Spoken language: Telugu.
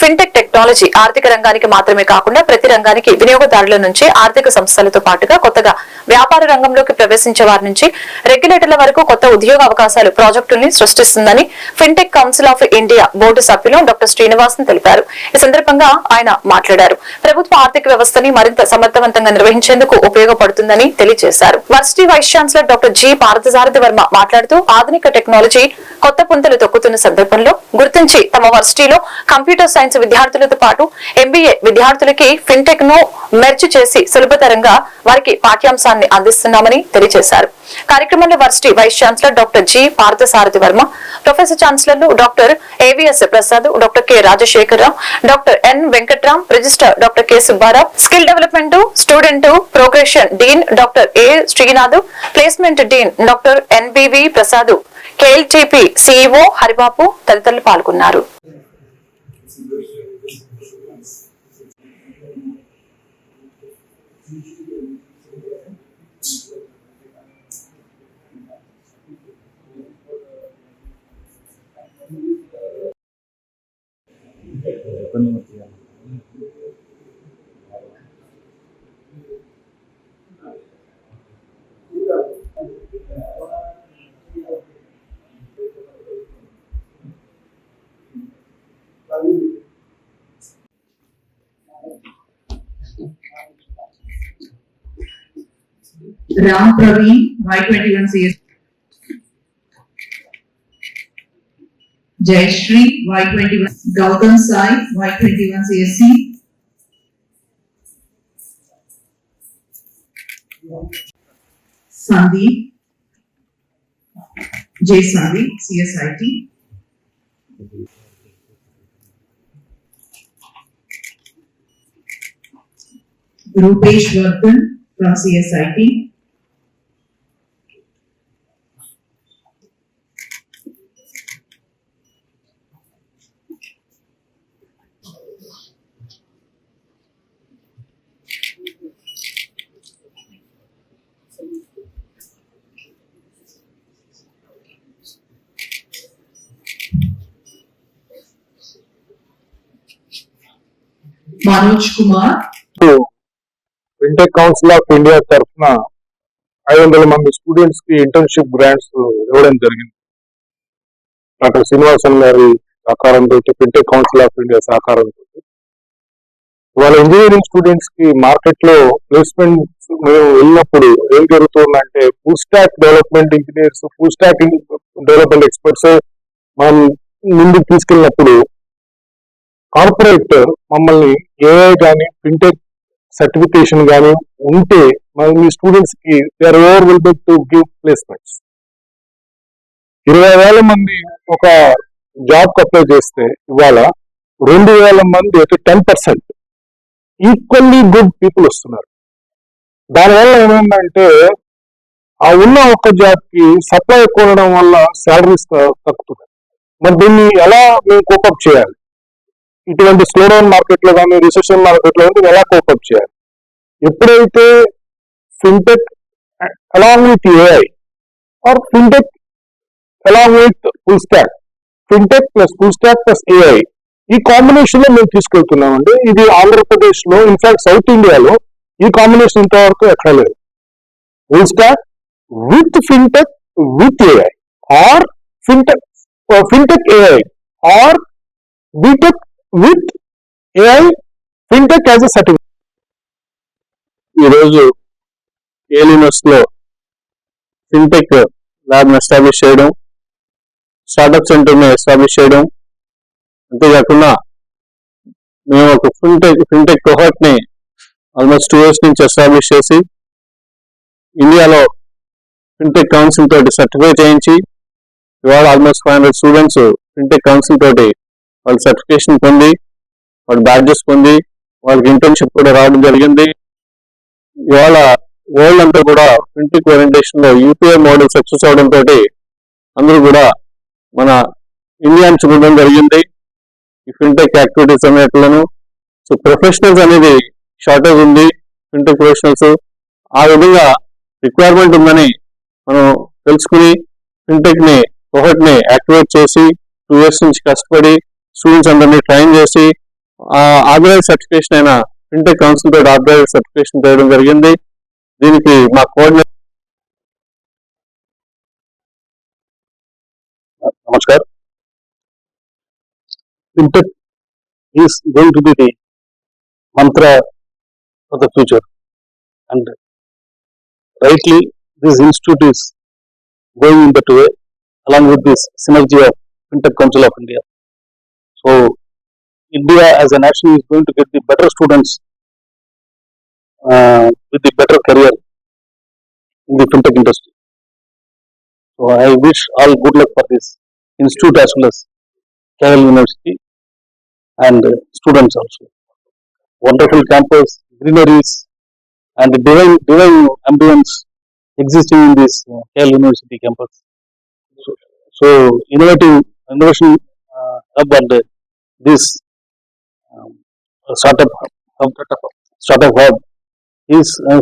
ఫిన్టెక్ టెక్నాలజీ ఆర్థిక రంగానికి మాత్రమే కాకుండా ప్రతి రంగానికి వినియోగదారుల నుంచి ఆర్థిక సంస్థలతో పాటుగా కొత్తగా వ్యాపార రంగంలోకి ప్రవేశించే వారి నుంచి రెగ్యులేటర్ల వరకు కొత్త ఉద్యోగ అవకాశాలు ప్రాజెక్టుని సృష్టిస్తుందని Fintech Council of India board సభ్యులు డాక్టర్ శ్రీనివాసన్ తెలిపారు. ఈ సందర్భంగా ఆయన మాట్లాడారు. ప్రభుత్వ ఆర్థిక వ్యవస్థని మరింత సమర్థవంతంగా నిర్వహించేందుకు ఉపయోగపడుతుందని తెలియజేశారు. Varsity vice chancellor doctor G. Parthasarathi Varma మాట్లాడుతూ ఆధునిక టెక్నాలజీ కొత్త పుంతలు తొక్కుతున్న సందర్భంలో గుర్తించి తమ వర్సిటీలో కంప్యూటర్ సైన్స్ విద్యార్థులు విద్యార్థులతో పాటు ఎంబీఏ విద్యార్థులకి ఫిన్టెక్ను మెర్చి చేసి సులభతరంగా వారికి పాఠ్యాంశాన్ని అందిస్తున్నామని తెలియజేశారు. కార్యక్రమంలో varsity vice chancellor doctor G Parthasarathi Varma professor ఛాన్సలర్లు doctor AVS Prasad doctor K Rajasekhararao doctor N Venkatram registrar doctor K Subbarao skill development student progression dean doctor A Srinath placement dean doctor NBV Prasad KLTP CEO Haribabu తదితరులు పాల్గొన్నారు. ఇబ్బంది అవుతుంది Ram Praveen, Y21CS. Jayashree Y twenty one Gautam Sai Y twenty one C S C Sandeep Jay Sandeep C S I T Rupesh Vardhan from C S I T Manoj Kumar. Fintech council of India తరఫున ఐదు వందల మంది స్టూడెంట్స్కి ఇంటర్న్షిప్ గ్రాంట్స్ ఇవ్వడం జరిగింది. డాక్టర్ శ్రీనివాసన్ గారి సహకారంతో ఫిన్టెక్ కౌన్సిల్ ఆఫ్ ఇండియా సహకారంతో వాళ్ళ ఇంజనీరింగ్ స్టూడెంట్స్కి మార్కెట్లో ప్లేస్మెంట్ మేము వెళ్ళినప్పుడు ఏం జరుగుతుందంటే full stack development engineers full stack development experts మనం ముందుకు తీసుకెళ్ళినప్పుడు కార్పొరేట్ మమ్మల్ని ఏఐ కానీ ఫిన్టెక్ సర్టిఫికేషన్ కానీ ఉంటే మరి మీ స్టూడెంట్స్కి they are over to give placements ఇరవై వేల మంది ఒక జాబ్ అప్లై చేస్తే ఇవాళ రెండు వేల మంది అయితే ten percent equally good people వస్తున్నారు. దానివల్ల ఏమైందంటే ఆ ఉన్న ఒక్క జాబ్కి సప్లై ఎక్కువ వల్ల శాలరీస్ తగ్గుతున్నాయి మరి దీన్ని ఎలా మేము కోపప్ చేయాలి? ఇటువంటి స్లో డౌన్ మార్కెట్లో కానీ రిసెషన్ మార్కెట్లో కానీ ఎలా కోపప్ చేయాలి? ఎప్పుడైతే fintech along with AI or fintech along with full stack fintech plus full stack plus AI ఈ కాంబినేషన్లో మేము తీసుకెళ్తున్నామండి. ఇది ఆంధ్రప్రదేశ్లో ఇన్ఫాక్ట్ సౌత్ ఇండియాలో ఈ కాంబినేషన్ ఇంతవరకు ఎక్కడ లేదు. Full stack with fintech with AI or fintech fintech AI or BTech with AI fintech as a certificate. ఈరోజు ఏల్ యూనివర్సిటీలో ఫిన్టెక్ ల్యాబ్ను ఎస్టాబ్లిష్ చేయడం స్టార్టప్ సెంటర్ని ఎస్టాబ్లిష్ చేయడం అంతేకాకుండా మేము ఒక fintech fintech cohort almost two years నుంచి ఎస్టాబ్లిష్ చేసి ఇండియాలో ఫిన్టెక్ కౌన్సిల్ తోటి సర్టిఫై చేయించి ఇవాళ almost five hundred students fintech council తోటి వాళ్ళు సర్టిఫికేషన్ పొంది వాళ్ళు బ్యాడ్జెస్ పొంది వాళ్ళకి ఇంటర్న్షిప్ కూడా రావడం జరిగింది. ఇవాళ వరల్డ్ అంతా కూడా ఫిన్టెక్ ఓరియంటేషన్లో యూపీఐ మోడల్ సక్సెస్ అవడంతో తోటి అందరూ కూడా మన ఇండియాని చూడడం జరిగింది. ఈ ఫిన్టెక్ యాక్టివిటీస్ అనేట్లను. సో ప్రొఫెషనల్స్ అనేది షార్టేజ్ ఉంది ఫిన్టెక్ ప్రొఫెషనల్స్ ఆ విధంగా రిక్వైర్మెంట్ ఉందని మనం తెలుసుకుని ఫిన్టెక్ని ఒకటిని యాక్టివేట్ చేసి టూ ఇయర్స్ నుంచి కష్టపడి స్టూడెంట్స్ అందరినీ ట్రైన్ చేసి ఆర్గనైజ్ సర్టిఫికేషన్ అయిన ఫిన్టెక్ కౌన్సిల్ తోటి ఆర్గనైజ్ సర్టిఫికేషన్ చేయడం జరిగింది దీనికి మా coordinator namaskar fintech is going to be the mantra for the future. And rightly, this institute is going in that way along with this synergy of FinTech Council of India. So, India as a nation is going to get the better students uh, with the better career in the FinTech industry. So, I wish all good luck for this institute as well as KL University and uh, students also. wonderful campus, greeneries, and the divine, divine ambience existing in this uh, KL University campus. So, so innovative innovation about and this um, sort of sort of hub is uh,